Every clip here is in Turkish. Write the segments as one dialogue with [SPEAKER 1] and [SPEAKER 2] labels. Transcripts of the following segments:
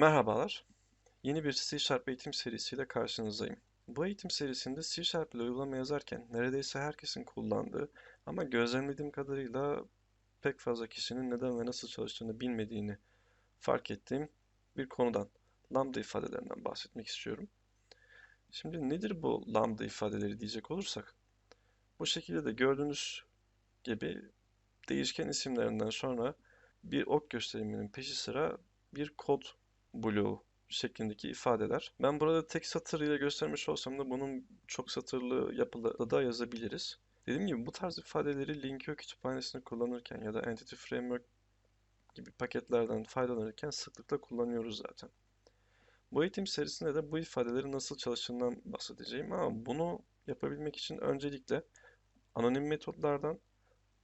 [SPEAKER 1] Merhabalar. Yeni bir C Sharp eğitim serisiyle karşınızdayım. Bu eğitim serisinde C Sharp ile uygulama yazarken neredeyse herkesin kullandığı ama gözlemlediğim kadarıyla pek fazla kişinin neden ve nasıl çalıştığını bilmediğini fark ettiğim bir konudan, lambda ifadelerinden bahsetmek istiyorum. Şimdi nedir bu lambda ifadeleri diyecek olursak, bu şekilde de gördüğünüz gibi değişken isimlerinden sonra bir ok gösteriminin peşi sıra bir kod bloğu şeklindeki ifadeler. Ben burada tek satır ile göstermiş olsam da bunun çok satırlı yapıda da yazabiliriz. Dediğim gibi bu tarz ifadeleri Linkio kütüphanesini kullanırken ya da Entity Framework gibi paketlerden faydalanırken sıklıkla kullanıyoruz zaten. Bu eğitim serisinde de bu ifadelerin nasıl çalıştığından bahsedeceğim ama bunu yapabilmek için öncelikle anonim metotlardan,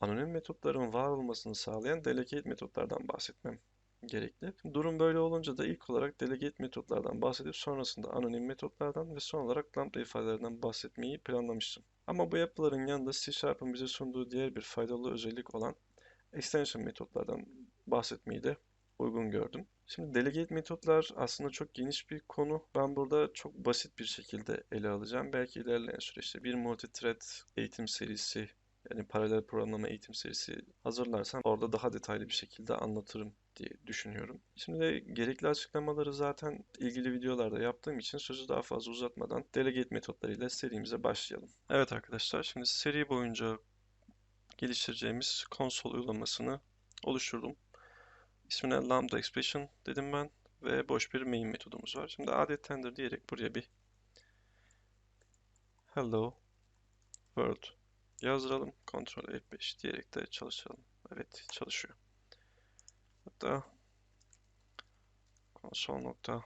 [SPEAKER 1] anonim metotların var olmasını sağlayan delegate metotlardan bahsetmem gerekli. Durum böyle olunca da ilk olarak delegate metotlardan bahsedip sonrasında anonim metotlardan ve son olarak lambda ifadelerinden bahsetmeyi planlamıştım. Ama bu yapıların yanında C Sharp'ın bize sunduğu diğer bir faydalı özellik olan extension metotlardan bahsetmeyi de uygun gördüm. Şimdi delegate metotlar aslında çok geniş bir konu. Ben burada çok basit bir şekilde ele alacağım. Belki ilerleyen süreçte bir multi-thread eğitim serisi yani paralel programlama eğitim serisi hazırlarsam orada daha detaylı bir şekilde anlatırım diye düşünüyorum. Şimdi gerekli açıklamaları zaten ilgili videolarda yaptığım için sözü daha fazla uzatmadan delegate metotlarıyla serimize başlayalım. Evet arkadaşlar şimdi seri boyunca geliştireceğimiz konsol uygulamasını oluşturdum. İsmine lambda expression dedim ben ve boş bir main metodumuz var. Şimdi adettendir diyerek buraya bir hello world yazdıralım. Ctrl F5 diyerek de çalışalım. Evet çalışıyor. Hatta console nokta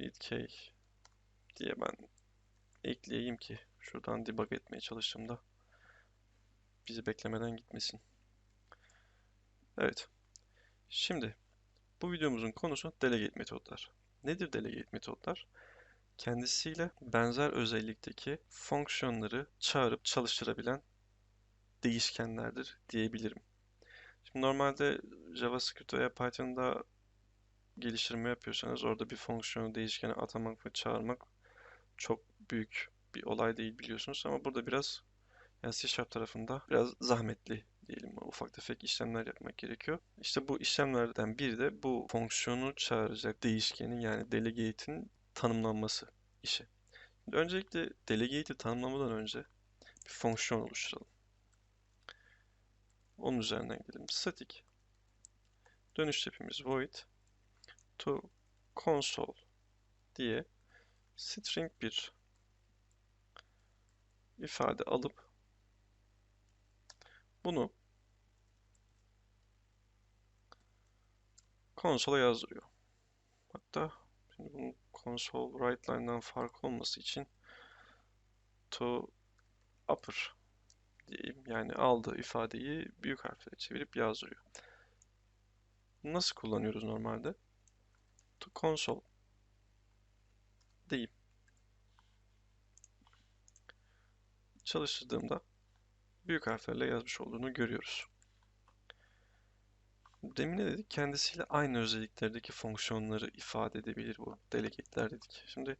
[SPEAKER 1] readk diye ben ekleyeyim ki şuradan debug etmeye çalıştığımda bizi beklemeden gitmesin. Evet. Şimdi bu videomuzun konusu delegate metotlar. Nedir delegate metotlar? Kendisiyle benzer özellikteki fonksiyonları çağırıp çalıştırabilen değişkenlerdir diyebilirim. Şimdi normalde JavaScript veya Python'da geliştirme yapıyorsanız orada bir fonksiyonu değişkene atamak ve çağırmak çok büyük bir olay değil biliyorsunuz ama burada biraz yani C Sharp tarafında biraz zahmetli diyelim ufak tefek işlemler yapmak gerekiyor. İşte bu işlemlerden biri de bu fonksiyonu çağıracak değişkenin yani delegate'in tanımlanması işi. Şimdi öncelikle delegate'i tanımlamadan önce bir fonksiyon oluşturalım. Onun üzerinden gidelim. Static dönüş tipimiz void to console diye string bir ifade alıp bunu konsola yazdırıyor. Hatta şimdi bunun console write line'dan fark olması için to upper diyeyim. Yani aldığı ifadeyi büyük harfle çevirip yazdırıyor. Nasıl kullanıyoruz normalde? To console deyip çalıştırdığımda büyük harflerle yazmış olduğunu görüyoruz. Demin ne dedik? Kendisiyle aynı özelliklerdeki fonksiyonları ifade edebilir bu delegate'ler dedik. Şimdi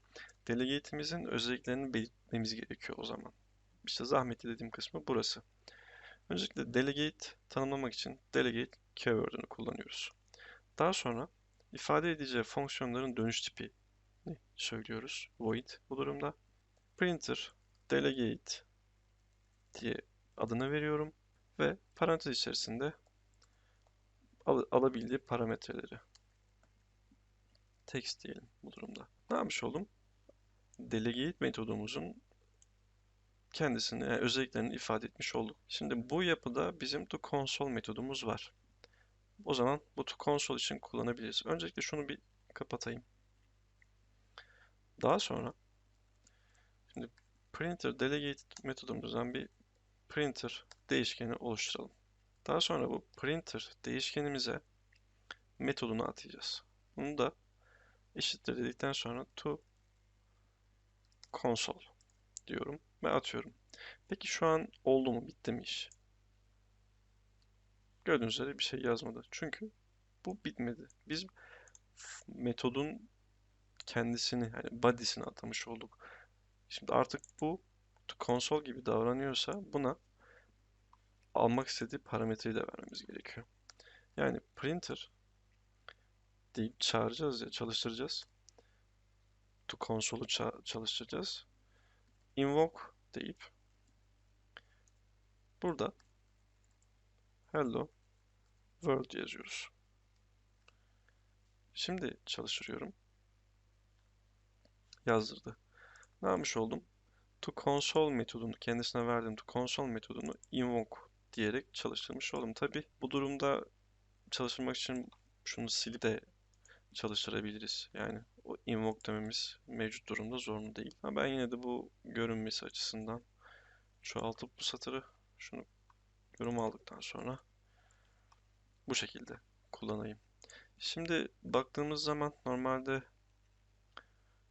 [SPEAKER 1] delegate'imizin özelliklerini belirtmemiz gerekiyor o zaman. İşte zahmetli dediğim kısmı burası. Öncelikle delegate tanımlamak için delegate keyword'ünü kullanıyoruz. Daha sonra ifade edeceği fonksiyonların dönüş tipi söylüyoruz. Void bu durumda. Printer delegate diye adını veriyorum ve parantez içerisinde al alabildiği parametreleri text diyelim bu durumda. Ne yapmış oldum? Delegate metodumuzun kendisini, yani özelliklerini ifade etmiş olduk. Şimdi bu yapıda bizim to console metodumuz var. O zaman bu to console için kullanabiliriz. Öncelikle şunu bir kapatayım. Daha sonra şimdi printer delegate metodumuzdan bir printer değişkeni oluşturalım. Daha sonra bu printer değişkenimize metodunu atayacağız. Bunu da eşittir dedikten sonra to console diyorum ve atıyorum. Peki şu an oldu mu? Bitti mi iş? Gördüğünüz üzere bir şey yazmadı. Çünkü bu bitmedi. Biz metodun kendisini yani body'sini atamış olduk. Şimdi artık bu konsol gibi davranıyorsa buna almak istediği parametreyi de vermemiz gerekiyor. Yani printer deyip çağıracağız ya çalıştıracağız. To konsolü çalıştıracağız. Invoke deyip burada hello world yazıyoruz. Şimdi çalıştırıyorum. Yazdırdı. Ne yapmış oldum? To console metodunu kendisine verdiğim to console metodunu invoke diyerek çalıştırmış oldum. Tabi bu durumda çalıştırmak için şunu silip de çalıştırabiliriz. Yani o invoke dememiz mevcut durumda zorunlu değil. Ama ben yine de bu görünmesi açısından çoğaltıp bu satırı şunu yorum aldıktan sonra bu şekilde kullanayım. Şimdi baktığımız zaman normalde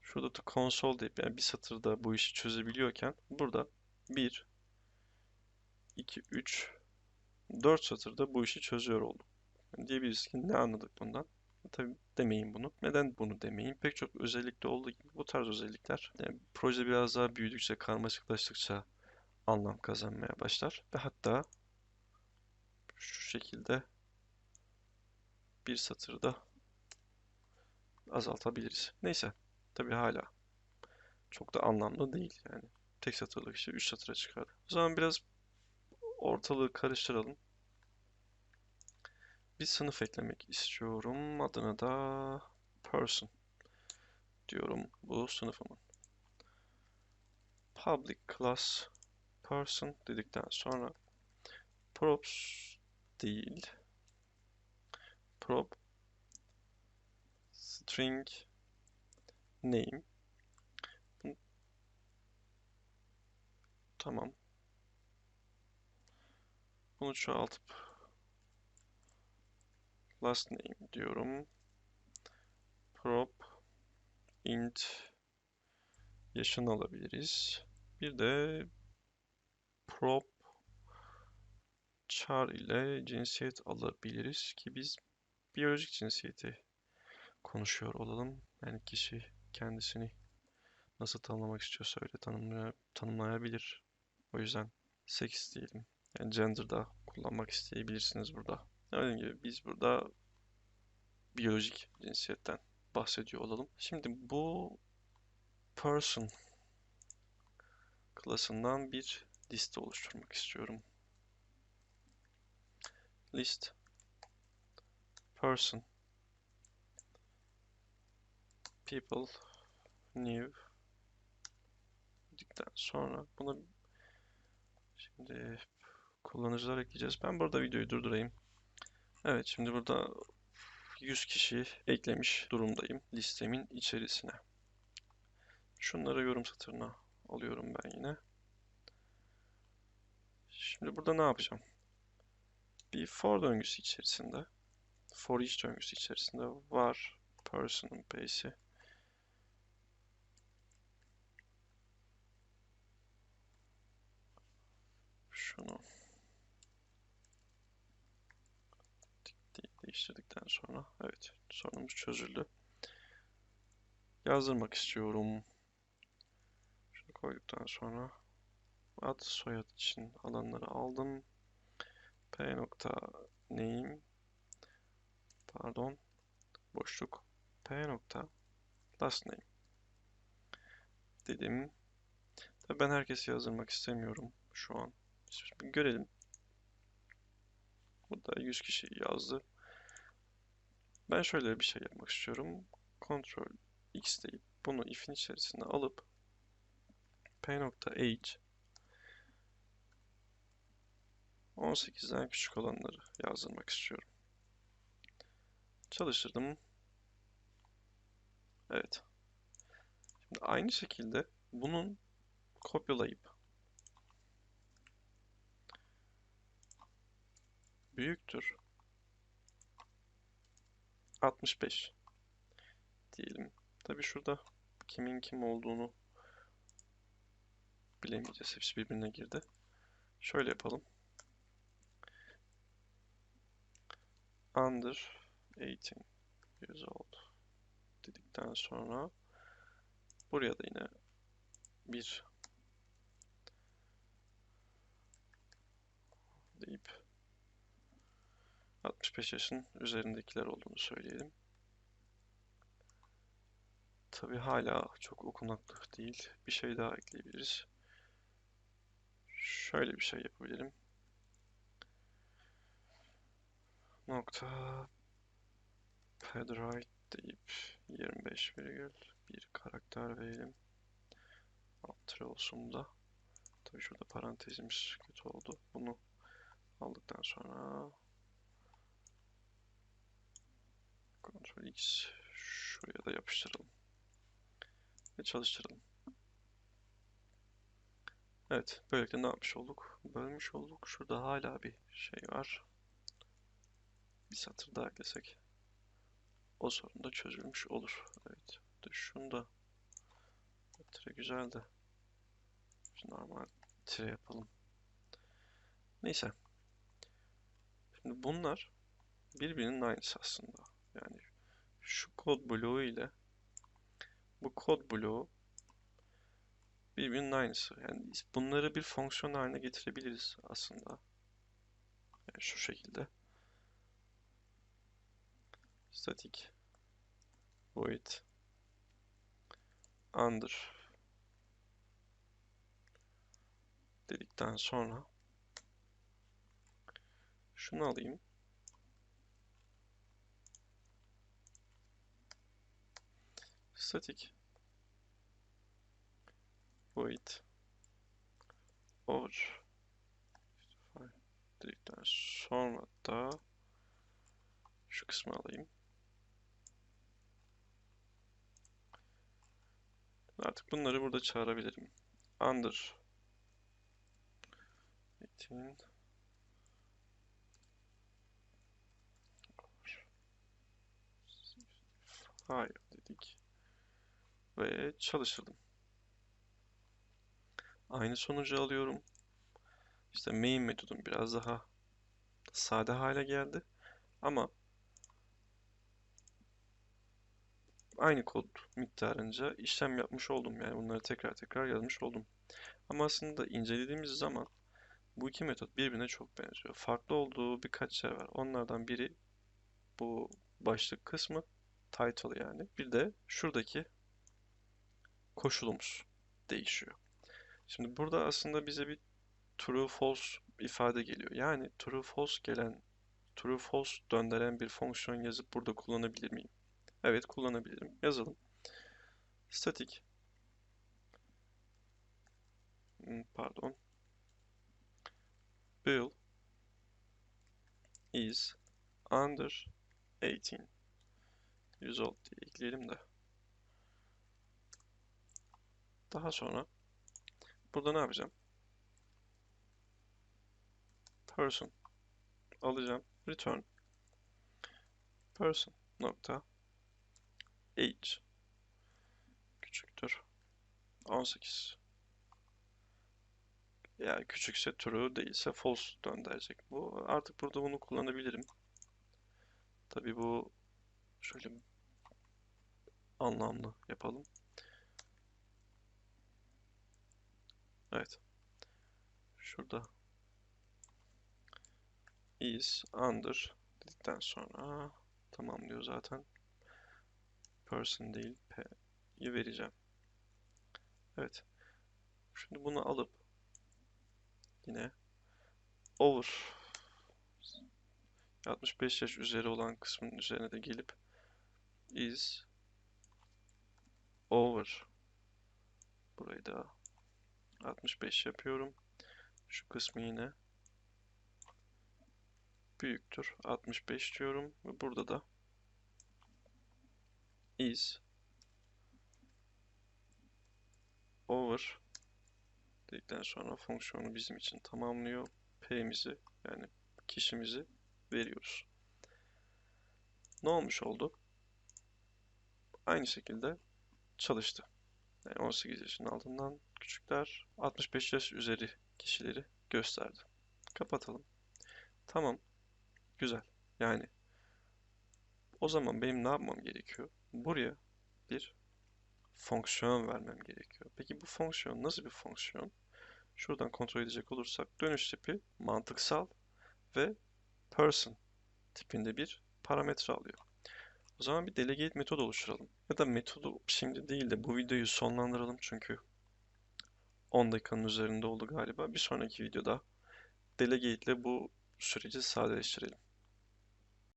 [SPEAKER 1] şurada da console deyip yani bir satırda bu işi çözebiliyorken burada 1 2 3 4 satırda bu işi çözüyor oldum. Yani diyebiliriz ki ne anladık bundan? Tabii demeyin bunu. Neden bunu demeyin? Pek çok özellikle olduğu gibi bu tarz özellikler yani proje biraz daha büyüdükçe, karmaşıklaştıkça anlam kazanmaya başlar. Ve hatta şu şekilde bir satırda azaltabiliriz. Neyse. Tabi hala çok da anlamlı değil yani. Tek satırlık işte 3 satıra çıkar. O zaman biraz ortalığı karıştıralım. Bir sınıf eklemek istiyorum. Adına da person diyorum bu sınıfımın. Public class person dedikten sonra props değil prop string name tamam bunu çoğaltıp last name diyorum prop int yaşını alabiliriz bir de prop char ile cinsiyet alabiliriz ki biz biyolojik cinsiyeti konuşuyor olalım. Yani kişi kendisini nasıl tanımlamak istiyorsa öyle tanımlay tanımlayabilir. O yüzden seks diyelim. Yani gender da kullanmak isteyebilirsiniz burada. Dediğim gibi biz burada biyolojik cinsiyetten bahsediyor olalım. Şimdi bu person klasından bir liste oluşturmak istiyorum. List person people new dedikten sonra bunu şimdi kullanıcılar ekleyeceğiz. Ben burada videoyu durdurayım. Evet şimdi burada 100 kişi eklemiş durumdayım listemin içerisine. Şunları yorum satırına alıyorum ben yine. Şimdi burada ne yapacağım? Bir for döngüsü içerisinde for each döngüsü içerisinde var person'ın pace'i şunu değiştirdikten sonra evet sorunumuz çözüldü. Yazdırmak istiyorum. Şunu koyduktan sonra ad soyad için alanları aldım. P nokta name pardon boşluk P nokta last name dedim. Tabii ben herkesi yazdırmak istemiyorum şu an. Görelim. Burada 100 kişi yazdı. Ben şöyle bir şey yapmak istiyorum. Ctrl X deyip bunu if'in içerisine alıp p nokta age 18'den küçük olanları yazdırmak istiyorum. Çalıştırdım. Evet. Şimdi aynı şekilde bunun kopyalayıp büyüktür 65 diyelim. Tabi şurada kimin kim olduğunu bilemeyeceğiz. Hepsi birbirine girdi. Şöyle yapalım. Under 18 years old dedikten sonra buraya da yine bir deyip 65 yaşın üzerindekiler olduğunu söyleyelim. Tabi hala çok okunaklı değil. Bir şey daha ekleyebiliriz. Şöyle bir şey yapabilirim. Nokta Pedright deyip 25 virgül bir karakter verelim. Alt olsun da. Tabii şurada parantezimiz kötü oldu. Bunu aldıktan sonra Ctrl X şuraya da yapıştıralım. Ve çalıştıralım. Evet, böylelikle ne yapmış olduk? Bölmüş olduk. Şurada hala bir şey var. Bir satır daha eklesek o sorun da çözülmüş olur. Evet, de şunu da tire güzel de normal tire yapalım. Neyse. Şimdi bunlar birbirinin aynısı aslında. Yani şu kod bloğu ile bu kod bloğu birbirinin aynısı. Yani bunları bir fonksiyon haline getirebiliriz aslında. Yani şu şekilde. Static void under dedikten sonra şunu alayım. Static void over dedikten sonra da şu kısmı alayım. Artık bunları burada çağırabilirim. Under 18 Hayır dedik. Ve çalıştırdım. Aynı sonucu alıyorum. İşte main metodum biraz daha sade hale geldi. Ama aynı kod miktarınca işlem yapmış oldum. Yani bunları tekrar tekrar yazmış oldum. Ama aslında incelediğimiz zaman bu iki metot birbirine çok benziyor. Farklı olduğu birkaç şey var. Onlardan biri bu başlık kısmı, title yani. Bir de şuradaki koşulumuz değişiyor. Şimdi burada aslında bize bir true false ifade geliyor. Yani true false gelen, true false döndüren bir fonksiyon yazıp burada kullanabilir miyim? Evet kullanabilirim. Yazalım. Static hmm, pardon bill is under 18 100 old diye ekleyelim de daha sonra burada ne yapacağım? person alacağım return person nokta age küçüktür 18 yani küçükse true değilse false döndürecek. Bu artık burada bunu kullanabilirim. Tabi bu şöyle anlamlı yapalım. Evet. Şurada is under dedikten sonra tamam diyor zaten person değil p'yi vereceğim. Evet. Şimdi bunu alıp yine over 65 yaş üzeri olan kısmın üzerine de gelip is over burayı da 65 yapıyorum. Şu kısmı yine büyüktür. 65 diyorum ve burada da is over dedikten sonra fonksiyonu bizim için tamamlıyor. P'mizi yani kişimizi veriyoruz. Ne olmuş oldu? Aynı şekilde çalıştı. Yani 18 yaşın altından küçükler 65 yaş üzeri kişileri gösterdi. Kapatalım. Tamam. Güzel. Yani o zaman benim ne yapmam gerekiyor? Buraya bir fonksiyon vermem gerekiyor. Peki bu fonksiyon nasıl bir fonksiyon? Şuradan kontrol edecek olursak dönüş tipi mantıksal ve person tipinde bir parametre alıyor. O zaman bir delegate metod oluşturalım. Ya da metodu şimdi değil de bu videoyu sonlandıralım çünkü 10 dakikanın üzerinde oldu galiba. Bir sonraki videoda delegate ile bu süreci sadeleştirelim.